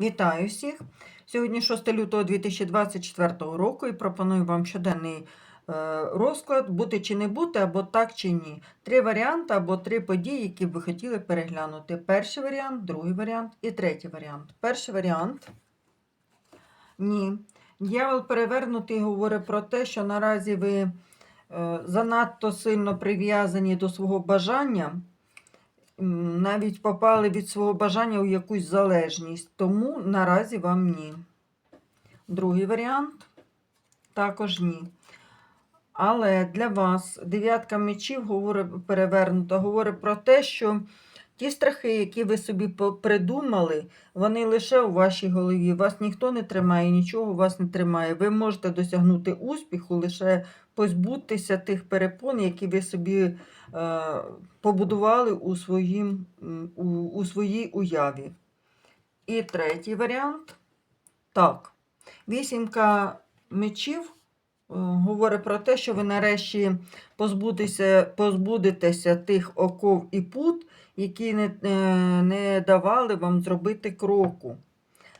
Вітаю всіх! Сьогодні 6 лютого 2024 року і пропоную вам щоденний е, розклад бути чи не бути, або так чи ні. Три варіанти або три події, які б ви хотіли переглянути. Перший варіант, другий варіант і третій варіант. Перший варіант ні. Дьявол перевернутий говорить про те, що наразі ви е, занадто сильно прив'язані до свого бажання навіть попали від свого бажання у якусь залежність, тому наразі вам ні. Другий варіант також ні. Але для вас дев'ятка мечів говорить перевернута, говорить про те, що ті страхи, які ви собі придумали, вони лише у вашій голові. Вас ніхто не тримає, нічого вас не тримає. Ви можете досягнути успіху, лише позбутися тих перепон, які ви собі е, побудували у, своїм, у, у своїй уяві. І третій варіант. Так, вісімка мечів говорить про те, що ви нарешті позбудетеся, тих оков і пут, які не, е, не давали вам зробити кроку.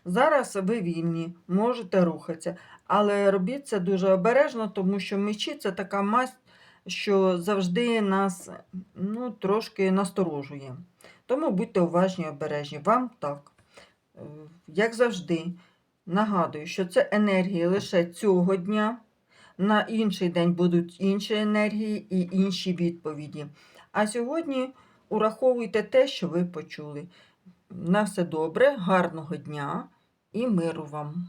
Зараз ви вільні, можете рухатися, але робіть це дуже обережно, тому що мечі це така масть, що завжди нас ну, трошки насторожує. Тому будьте уважні і обережні. Вам так. Е, Як завжди, нагадую, що це енергії лише цього дня. На інший день будуть інші енергії і інші відповіді. А сьогодні ураховуйте те, що ви почули. На все добре, гарного дня і миру вам!